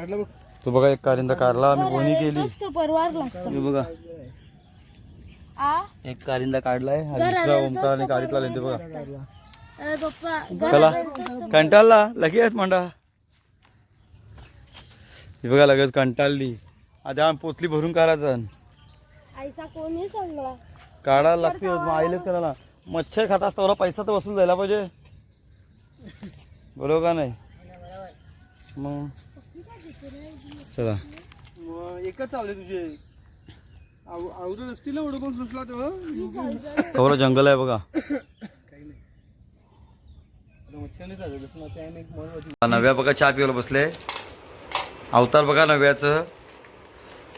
काढलं तो बघा एक कारिंदा कारला आम्ही गोणी केली. तो परवार लागतो. हे बघा. आ? एक कारिंदा काढलाय हा दुसरा ओमकार आणि कारीतला लेते बघा. चला. कंटाळला? लगेच मांडा. हे बघा लगेच कंटाळली. आता आम्ही पोतली भरून काढायचं आईचा कोणी सांगला? काढायला लागते आईलेच करायला. मच्छर खात असता पैसा तर वसूल जायला पाहिजे. बरोबर का नाही? मग चला. मग एकच चावले तुझे. आव- आवडत असतील ना सुचला तो जंगल आहे बघा. नव्या बघा चहा पिवायला बसले. अवतार बघा नव्याचं.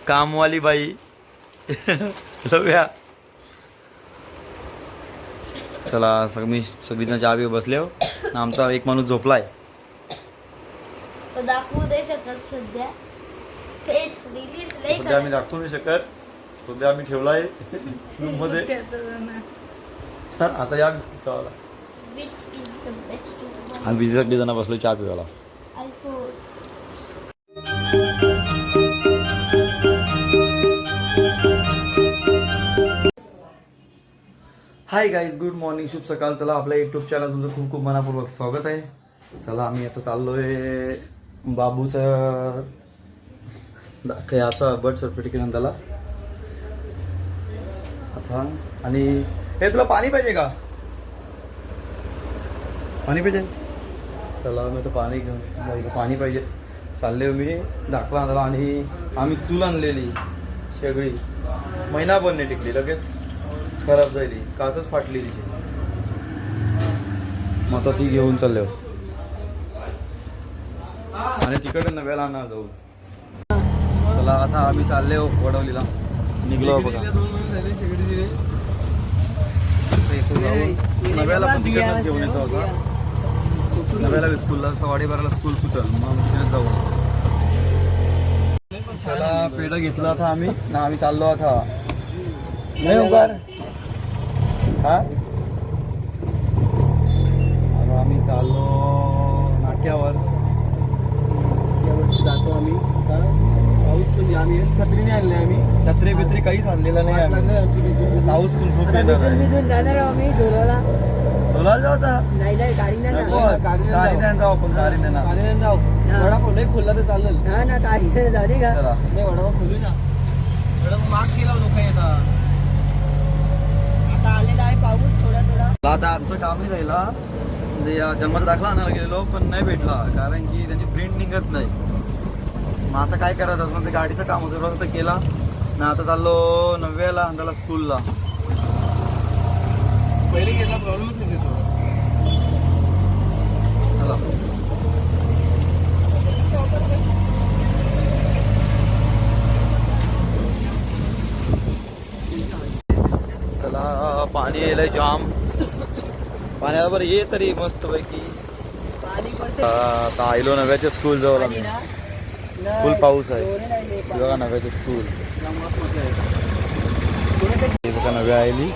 कामवाली बाई. नव्या. चला सगळी सगळीजण चहा पिऊ बसले हो. आणि आमचा एक माणूस झोपलाय. दाखवू दे शकत सध्या. फेस रिलीज लई सध्या आम्ही दाखवू नाही शकत. सध्या आम्ही ठेवलाय रूममध्ये. आता या बिस्किट चावाला इज द बेस्ट आम्ही बिझीसाठी जण बसलो चहा पिवायला. हाय गाईज गुड मॉर्निंग शुभ सकाळ. चला आपल्या युट्यूब चॅनल तुमचं खूप खूप मनापूर्वक स्वागत आहे. चला आम्ही आता चाललोय बाबूचं याचा बर्थ सर्टिफिकेट त्याला. आता आणि हे तुला पाणी पाहिजे का? पाणी पाहिजे? चला मी तर पाणी घेऊन पाणी पाहिजे. चालले मी दाखला आणला आणि आम्ही चूल आणलेली शेगडी. महिनाभर नाही टिकली लगेच खराब झाली. काचच फाटली तिची मग आता ती घेऊन चालले आणि तिकडे नव्याला आणा जाऊ चला आता आम्ही चालले हो वडवलीला. निघलो बघा. नव्याला पण घेऊन येतो आता. नव्याला स्कूलला साडेबाराला स्कूल सुटल मग तिकडे जाऊ. चला पेढा घेतला आता आम्ही ना आम्ही चाललो आता. नाही हा आता आम्ही चाललो नाट्यावर यावर्षी जातो आम्ही. आता पाऊस पण आम्ही छत्रीने आणले आम्ही. छत्री बित्री काहीच आणलेलं नाही आम्ही. पाऊस पण खूप येणार आहे. जाणार आम्ही जाऊ आता. नाही नाही गाडी नाही गाडीने जाऊ. आपण गाडीने ना गाडीने जाऊ. हा. वडापाव नाही खोलला तर चालेल. हा ना गाडी नाही जाऊ दे का? चला. नाही वडापाव खोलू ना. वडापाव माग केला लोक येतात. आता आलेला आहे पाऊस थोडा थोडा. मला आता आमचं काम नाही जायला म्हणजे या जन्माचा दाखला आणायला गेलेलो पण नाही भेटला. कारण की त्यांची प्रिंट निघत नाही. मग आता काय करायचं? म्हणजे गाडीचं काम होतं रोज तर केला. ना आता चाललो नव्याला अंडाला स्कूलला. पहिले घेतला प्रॉब्लेमच नाही येतो चला. चला पाणी यायलंय जाम. पाण्याला बरं ये तरी मस्त पैकी पाणी पडते आता आयलो नव्याच्या स्कूल जवळ आम्ही. फुल पाऊस आहे. बघा नव्याचं स्कूल हे बघा नव्या आयली.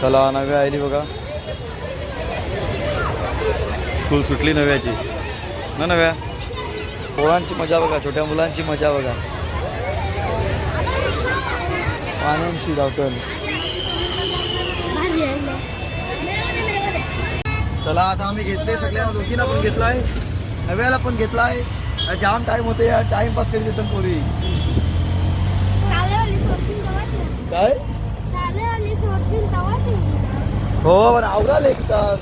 चला नव्या आयली बघा. स्कूल सुटली नव्याची. ना नव्या? पोरांची मजा बघा छोट्या मुलांची मजा बघा. आनंदशी धावतल चला आता आम्ही घेतले सगळ्यांना. दोघींना पण घेतलाय. नव्याला पण घेतलाय. जाम टाइम होते या टाइमपास करीत येतात पोरी. काय. हो पण आवरा लेखतात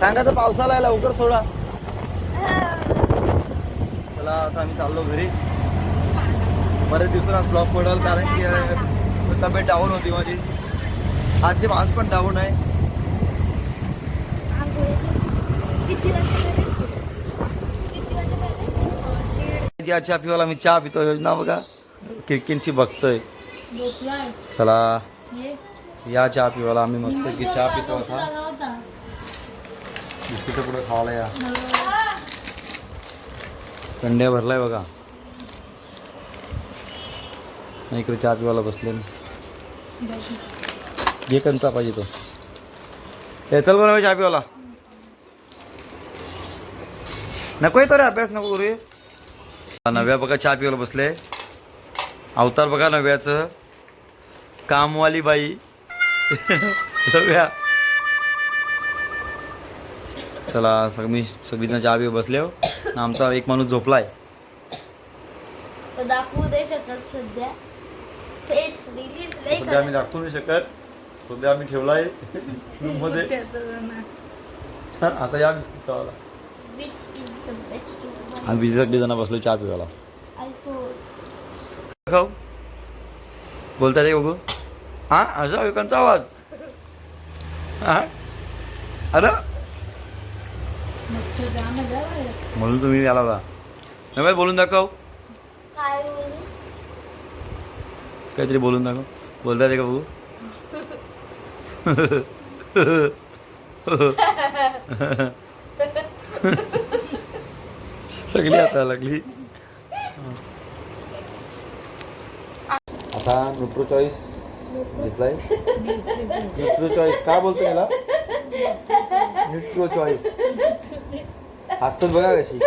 सांग. तर पावसाला आहे, लवकर सोडा. चला आता आम्ही चाललो घरी. बरेच दिवसांना ब्लॉक पडल कारण की तब्येत डाऊन होती माझी. आज ते आज पण डाऊन आहे. वाजेपर्यंत? या चहा पिवाला मी चहा पितो योजना बघा क्रिकेटची बघतोय. चला ये. चहा पिवाला आम्ही मस्त की चहा पितो आता. बिस्किट पुढे खावाला या कंड्या भरलाय बघा नाही इकडे चहा पिवाला बसले घे कंचा पाहिजे तो। हे चल बरं चहा पिवाला नको येतो रे अभ्यास नको करू नव्या बघा चहा पिवायला बसले. अवतार बघा नव्याचं. कामवाली बाई. नव्या. चला सगळी सगळीजण चहा पिऊ बसले हो. आमचा एक माणूस झोपलाय. दाखवू दे शकत सध्या. आम्ही दाखवू नाही शकत. सध्या आम्ही ठेवलाय. रूममध्ये. आता या बिस्किट चावाला आम्ही बिझी सगळी जण बसलो चहा पिवायला खाऊ? बोलता रे बघू. हा? असा विकांचा आवाज? हा? अरे? म्हणून तुम्ही आला होता नाही बोलून दाखव. काहीतरी बोलून दाखव. बोलता रे का बघू? सगळी आता लागली. आता न्यूट्रो चॉईस घेतलाय. न्यूट्रो चॉईस काय बोलतो याला? Nutri choice. हसतात बघा कशी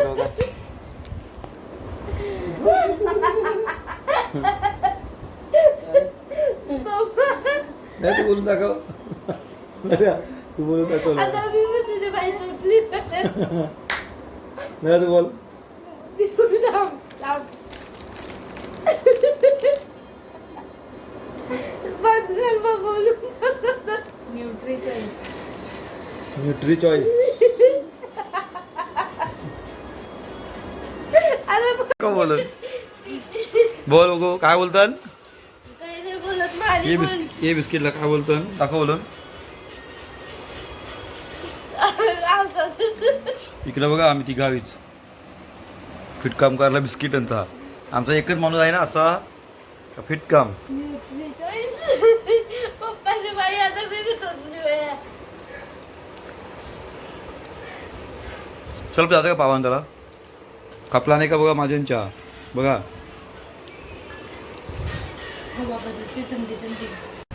नाही तू बोलून दाखव. तू बोलून दाखव. नाही तू बोल. बोलू न्यूट्री चॉईस का बोलत? बोल बघू काय बोलतात बोलत ये बोल. बिस्किट ये बिस्किटला काय बोलतात दाखव बोलून. इकडं बघा आम्ही ती गावीच. फिटकाम करायला बिस्किटांचा आमचा एकच माणूस आहे ना असा का फिटकाम. चल जातं का पावान त्याला. कापला नाही का बघा माझ्या चहा? बघा.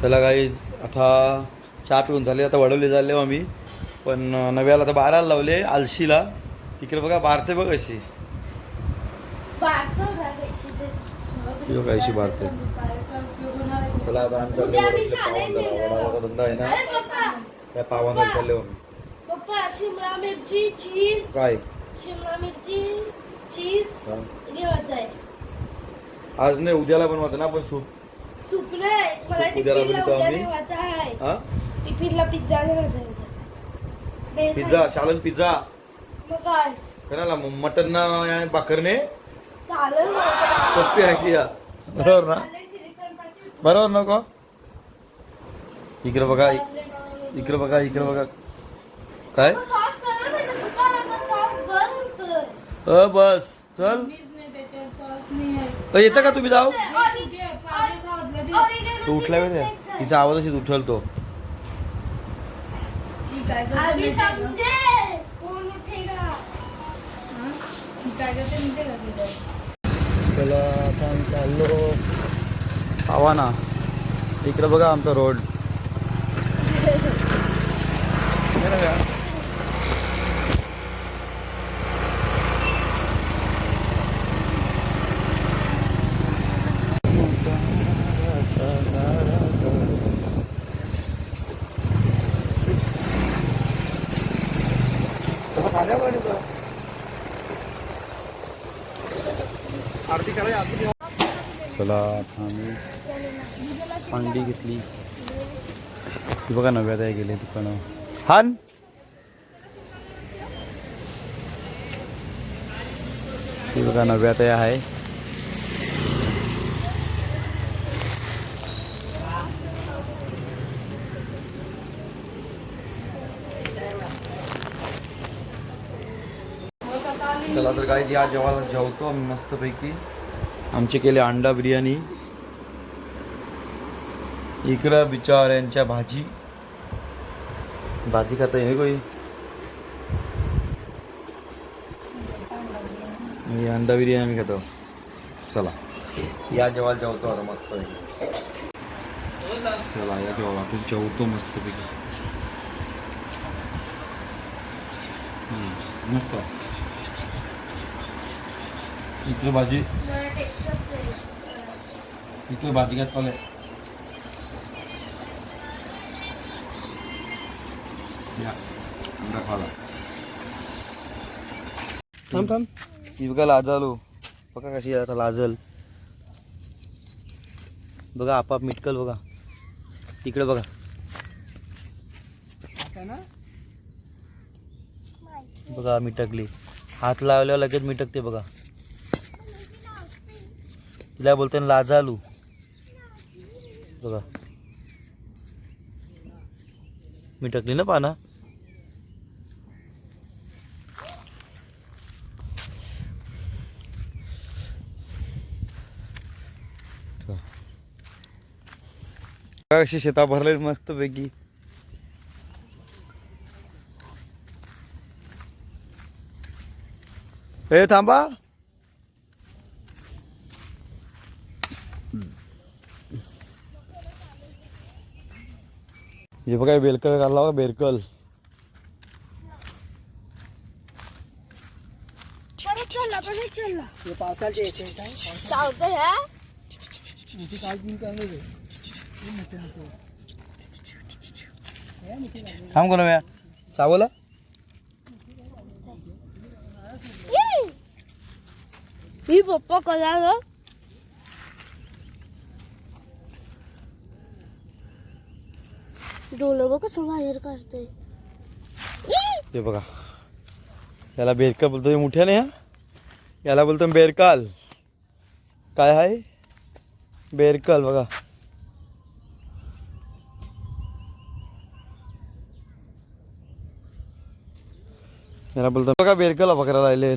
चला काही आता चहा पिऊन झाले आता वडवले झाले हो आम्ही. पण नव्याला आता बाराला लावले आलशीला. तिकडे बघा बारते बघ अशी. किलो कायशी बारते चला आता आम्ही चाललो. वडापावचा धंदा आहे ना? त्या पावान चालले आम्ही. पप्पा शिमला मिरची चीज. काय? शिमला मिरची चीज. घेवायचं आहे. आज नाही उद्याला बनवतो ना आपण सूप? सूप नाही. मला सूप उद्याला टिफिनला बनवतो उद्या आम्ही. नेवायचा आहे. टिफिनला पिझ्झा आहे. शालन पिझ्झा. मग काय? करायला मटन भाकरने? सोपी आहे की या बरोबर ना. बरोबर नको इकडे बघा इकडे बघा इकडे बघा काय. अ बस चल येतं का तुम्ही जाऊ तो उठला आहे. तिचा आवाज अशी उठल तो अभी समझे कौन उठेगा चला आता आम्ही चाललो. आवा ना. इकडे बघा आमचा रोड चला आता आम्ही अंडी घेतली. ती बघा नव्यात आहे गेले दुकानं हान! ती बघा नव्यात आहे. चला तर काय या जेवायला जेवतो आम्ही मस्तपैकी. आमचे केले अंडा बिर्याणी इकडं बिचाऱ्यांच्या भाजी. भाजी खाता येईल कोई मी अंडा बिर्याणी आम्ही खातो. चला. या जेव्हा जेवतो आता मस्त चला या जेवायला. आपण जेवतो मस्तपैकी. पैकी मस्त. इकडे भाजी. ते इकडे भाजी घात पाले थांब थांब. ही बघा लाजालो बघा कशी आता लाजल. बघा आपाप मिटकल बघा. इकडे बघा. बघा मिटकली. हात लावल्यावर लगेच मिटकते बघा. तिला बोलते ना लाजालू. बघा. मी टाकली ना पाना. कशी शेता भरले मस्त पैकी ए थांबा. हे बघा बेलकल घालला बघा बेरकल. परत चालला परत चालला पावसाचे एसेन्स आहे चावतंय मोठी काल तीन चांगले थांब कोण चावला? मी पप्पा कला डोलं बघ कसं बाहेर काढतंय? हे बघा. याला बेरकल बोलतो. मोठ्याने मोठ्या नाही याला बोलतो बेरकाल. काय आहे बेरकल बघा. याला बोलतो बघा बेरकल पकडायला राहिले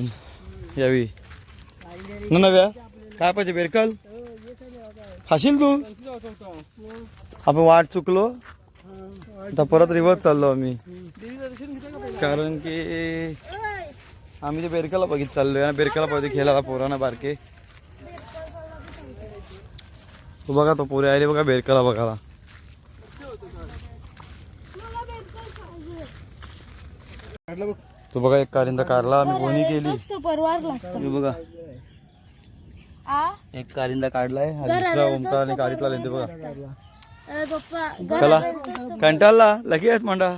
यावी. न नव्या? काय पाहिजे बेरकल? खाशील तू? आपण वाट चुकलो. आता परत रिवर्स चाललो आम्ही. कारण की आम्ही ते बेरकाला बघित चाललोय ना बेरकाला पाहिजे खेळायला पोरांना बारके. तो बघा तो पोरे आले बघा बेरकाला बघायला. तो बघा एक कारिंदा कारला आम्ही बोनी केली. बघा. एक कारिंदा काढलाय दुसरा ओमकार आणि कारीतला बघा. चला. कंटाळला? लगेच मांडा.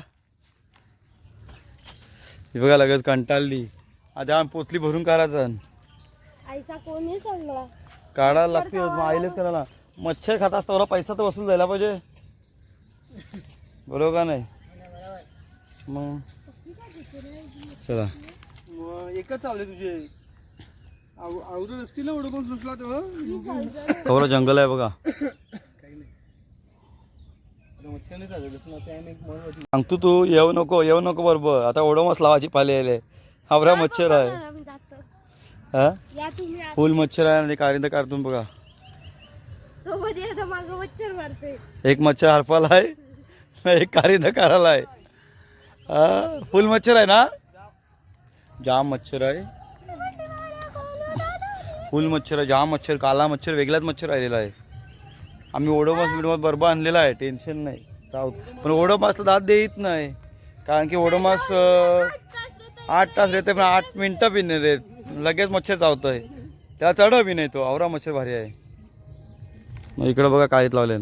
हे बघा लगेच कंटाळली. आता आम्ही पोचली भरून काढायचं आईचा कोणी सांगला काढायला लागते मग आईलेच करायला. मच्छर खात असता पैसा तर वसूल जायला पाहिजे. बरोबर का नाही? मग? चला. एकच चावले तुझे. आव- आवरत असतील ना ओढून सुचला तो खबर जंगल आहे बघा मच्छर नाही चालत त्याने एक मळ होती सांगतो तू येऊ नको येऊ नको बरोबर. आता ओढमच लावायची पाले यायले हावरा मच्छर आहे. हा? फुल मच्छर आहे आणि कारिंदा काढतून बघा. एक मच्छर हरपाला आहे एक कारिंदा काढायला आहे. फुल मच्छर आहे ना? जाम मच्छर आहे. फुल मच्छर आहे जाम मच्छर काला मच्छर वेगळाच मच्छर राहिलेला आहे. आम्ही ओडोमास बिडोमास बरोबर आणलेला आहे. टेन्शन नाही. चाव पण ओडोमासला दात देत नाही. कारण की ओडोमास आठ तास रेते पण आठ मिनटं बी नाही रेत. लगेच मच्छर चावतंय. त्याला चढ बी नाही तो. आवरा मच्छर भारी आहे. मग इकडं बघा काळीत लावले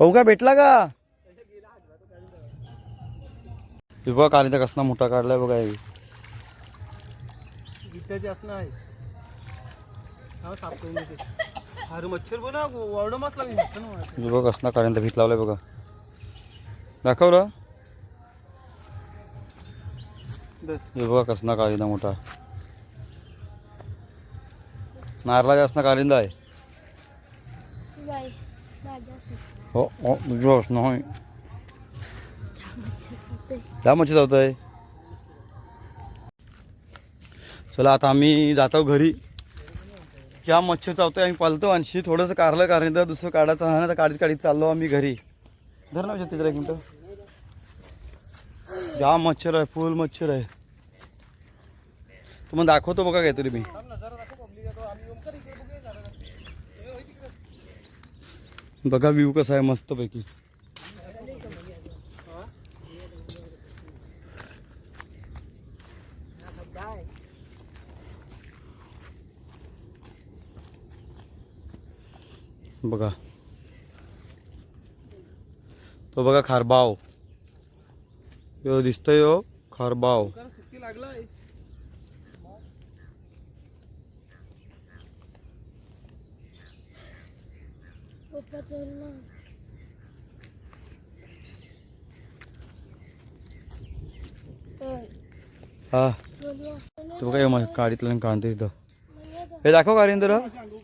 हो का भेटला का? बघा काळीचा कसला मोठा काढलाय बघा हे. गिट्ट्याचे असणं आहे हा साफ करून येते अरे मच्छर बना वावडं मास लागेल. बघा कसला काढायचा भीत लावलाय बघा. दाखव र दे. हे बघा कसला काळिंदा मोठा. नारळाचा असणं काळिंदा आहे? हो हो तुझं असणं होय त्या मच्छी जात आहे चला आता आम्ही जातो घरी. क्या मच्छर चावतोय आम्ही पालतो आणखी थोडंसं कारलं कारण तर दुसरं काढायचं हा ना तर काढीत काढीत चाललो आम्ही घरी. धर ना तिकडे एक मिनटं. जाम मच्छर आहे फुल मच्छर आहे. तुम्हाला दाखवतो बघा काहीतरी मी. बघा व्ह्यू कसा आहे मस्तपैकी. बघा. तो बघा खारबाव. यो दिसतोय यो खारबाव. हा. चल ना. तो बघा मग गाडीतलं कांदे हे दाखव कारिंदर. माझा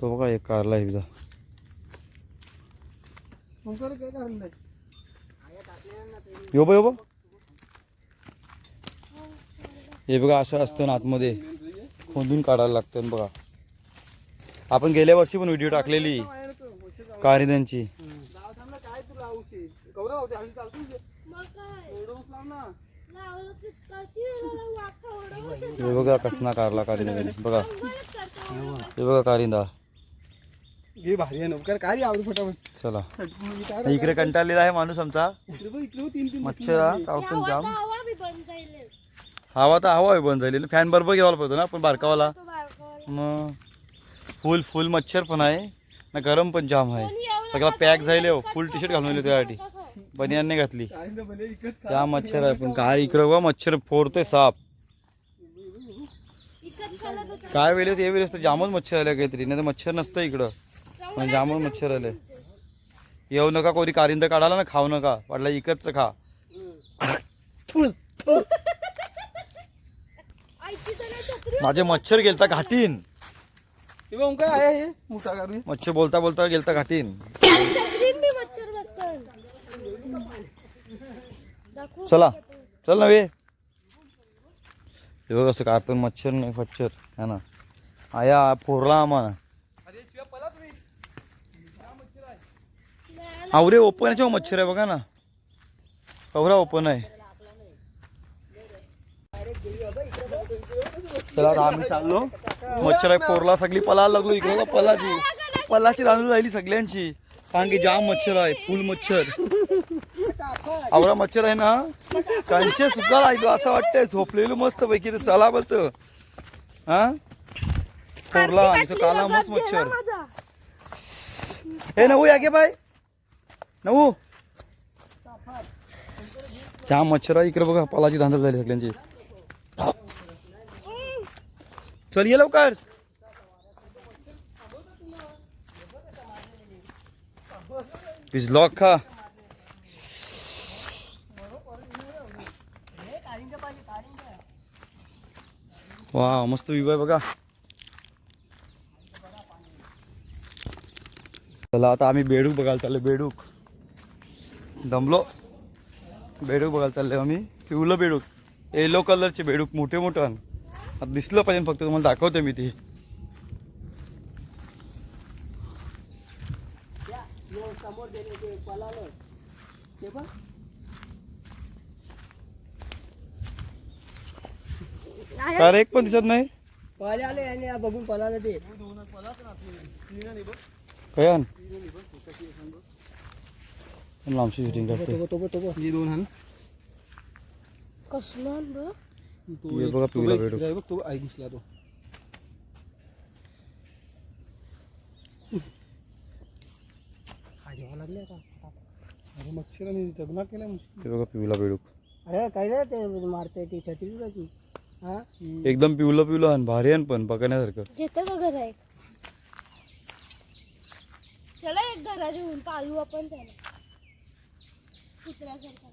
तो बघा एक कारला करलंय यो बा यो बा. हे बघा असं असतं ना आतमध्ये. खोदून काढायला लागतं बघा. आपण गेल्या वर्षी पण व्हिडिओ टाकलेली. कारिंद्यांची हे बघा कसना कारला कारिंदा बघा. हे बघा कारिंदा. घे भारी आहे काय आवडू फटाफट? चला. इकडे कंटाळलेला आहे माणूस आमचा. मच्छर हा, चावतून जाम. तर हवा तर हवा आहे बंद झालेली. फॅन बरोबर घ्यायला पाहिजे ना पण बारकावाला. तो बारकावाला. मग फुल फुल मच्छर पण आहे. ना गरम पण जाम आहे. सगळा पॅक झाले हो. फुल टी शर्ट घालून शकतो? त्यासाठी? बनियान नाही घातली. त्या मच्छर आहे पण काय इकडं बघा मच्छर फोडतोय साप. काय वेळेस ये वेळेस तर जामच मच्छर आले काहीतरी. नाही तर मच्छर नसतं इकडं. पण जामच मच्छर आले. येऊ नका कोणी कारिंद काढायला ना खाऊ नका. वाटलं इकतच खा. माझे मच्छर गेलता घाटीन. ओंकार आहे हे मच्छर बोलता बोलता गेलता घाटीन. चला चल ना वे. हे बघ असं कारतून मच्छर नाही फच्छर है ना? आया फोरला आम्हाला अरे शिवा पला तुम्ही आवरे ओपन आहे जेव्हा मच्छर आहे बघा ना. कवरा ओपन आहे. चला आता आम्ही चाललो. मच्छर आहे पोरला सगळी पला लागलो इकडे. बघा पलाची. पलाची तांदूळ राहिली सगळ्यांची. कारण की जाम मच्छर आहे फुल मच्छर. आवरा मच्छर आहे ना? त्यांचे सुद्धा राहिलो असं वाटतंय. झोपलेलो मस्त पैकी तर चला बस हा? पोरला आमचं काला मस्त मच्छर. हे नवू या गे बाय नऊ त्या मच्छर इकडे बघा पालाची धांदल झाली सगळ्यांची. चल ये लवकर. लॉक खा. वा मस्त व्यू आहे बघा. चला आता आम्ही बेडूक बघायला चाललो बेडूक. दमलो. बेडूक बघायला चाललो आम्ही. पिवलं बेडूक. येलो कलरचे बेडूक. मोठे मोठे. आता दिसलं पाहिजे फक्त तुम्हाला दाखवते मी ती. कार एक पण दिसत नाही? बघून पळालं ते. कयान लांबची शूटिंग करते तो तो तो बघ हे दोन हा ना कसला बघ तो हे एक- बघा तो पिवळा एक बेडूक. आहे बघ तो आई घुसला तो हा जेव्हा लागले का अरे मच्छराने जगना केला ते बघा पिवला बेडूक अरे काय रे ते मारते ती छत्री उडायची हा एकदम पिवलं पिवलं आणि भारी आहे पण बघण्यासारखं. जेतं का घर आहे. चला एक घरा घेऊन पाळू आपण त्याला. कुत्र्यासारखा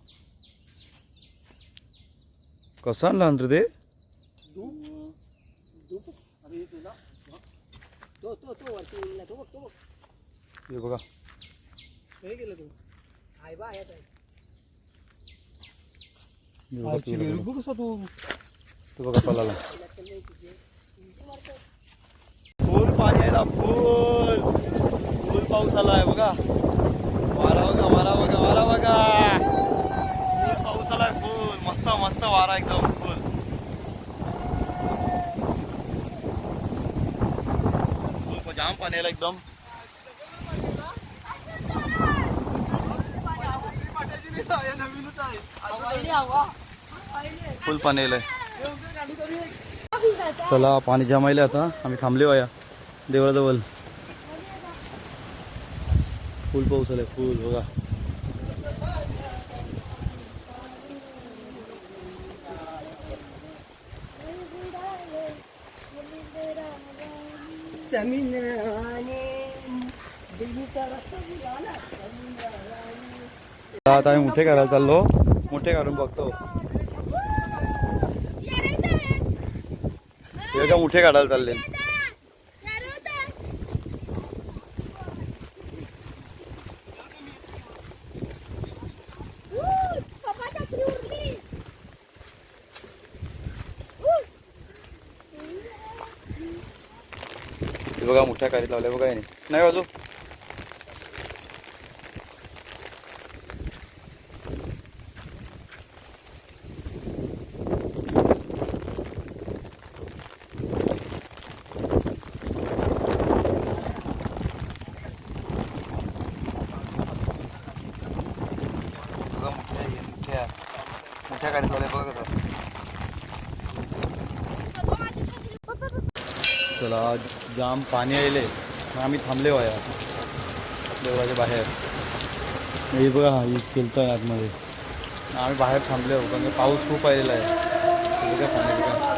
कसं आणलं रे ते हे बघा. ते? बघा पलाला. फुल पाणी आहे ना फुल. फुल पाऊस आला आहे बघा. वारा बघा वारा बघा वारा बघा फुल पाऊस आलाय फुल मस्त मस्त वारा एकदम फुल फुल जाम पाणी आलं एकदम. फुल पाणी आलंय. चला पाणी जमायला आता. आम्ही थांबले वाया देवळाजवळ. फुल पाऊस आलाय. फुल बघा. आता आम्ही मोठे करायला चाललो. मोठे काढून बघतो. हे का मोठे काढायला चालले. बघा मोठ्या कारीत लावल्या बघा याने. नाही बाजू बघा मोठ्या आहे, मोठ्या मोठ्या काढीत लावल्या बघा कसं चला आज जाम पाणी आले मग आम्ही थांबले वाया देवळाच्या बाहेर. हे बघा हा केलतो आहे आतमध्ये. आम्ही बाहेर थांबले हो कारण पाऊस खूप आलेला आहे. काय बघा पाणी बघा.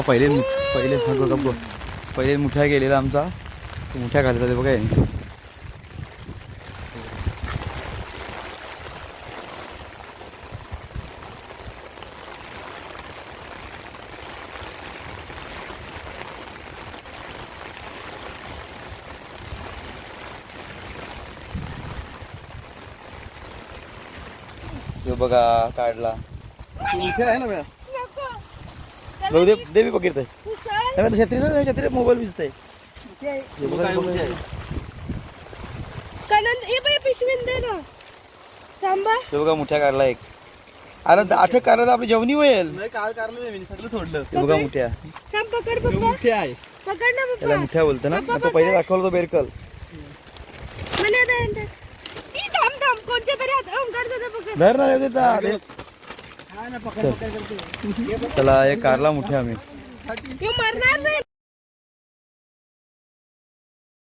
पहिले पहिले बघा पहिले मुठ्या गेलेला आमचा. मुठ्या घालत होते बघा तो बघा काढला. इथे आहे ना बया बघू दे दे मी बघितलंय छत्रीचा छत्री मोबाईल ना. थांबा. हे बघा मुठ्या काढला एक. अरे काढला तर आपली जेवणी होईल. नाही काल मी सगळं सोडलं. हे बघा मुठ्या. थांब पकड हे पप्पा मोठे आहे. पकड ना त्याला मुठ्या बोलतो ना. आता पहिले दाखवलं तो बेरकल मने दे दे. ई थांब थांब कोणच्या तरी हात ओंकार दादा पकड. धर ना रे देता हा ना. पकड पकड करते चला एक कारला मुठ्या आम्ही. मरणार नाही.